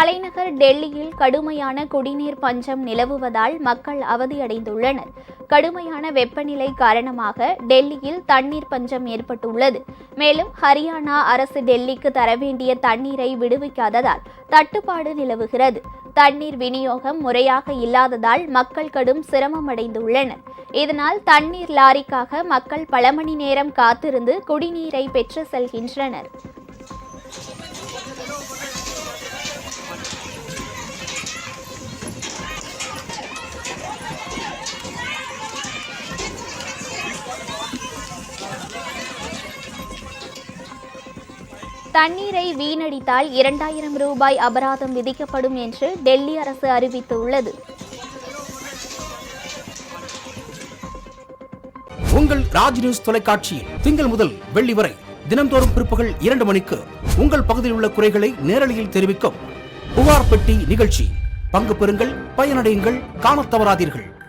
தலைநகர் டெல்லியில் கடுமையான குடிநீர் பஞ்சம் நிலவுவதால் மக்கள் அவதியடைந்துள்ளனர். கடுமையான வெப்பநிலை காரணமாக டெல்லியில் தண்ணீர் பஞ்சம் ஏற்பட்டுள்ளது. மேலும் ஹரியானா அரசு டெல்லிக்கு தர வேண்டிய தண்ணீரை விடுவிக்காததால் தட்டுப்பாடு நிலவுகிறது. தண்ணீர் விநியோகம் முறையாக இல்லாததால் மக்கள் கடும் சிரமமடைந்துள்ளனர். இதனால் தண்ணீர் லாரிக்காக மக்கள் பல மணி நேரம் காத்திருந்து குடிநீரை பெற்று செல்கின்றனர். தண்ணீரை வீணடித்தால் இரண்டாயிரம் ரூபாய் அபராதம் விதிக்கப்படும் என்று டெல்லி அரசு அறிவித்துள்ளது. உங்கள் ராஜ் நியூஸ் தொலைக்காட்சியில் திங்கள் முதல் வெள்ளி வரை தினம்தோறும் பிற்பகல் இரண்டு மணிக்கு உங்கள் பகுதியில் உள்ள குறைகளை நேரலையில் தெரிவிக்கும் புகார் பெட்டி நிகழ்ச்சி. பங்கு பெறுங்கள் பயனடையுங்கள் காணத் தவறாதீர்கள்.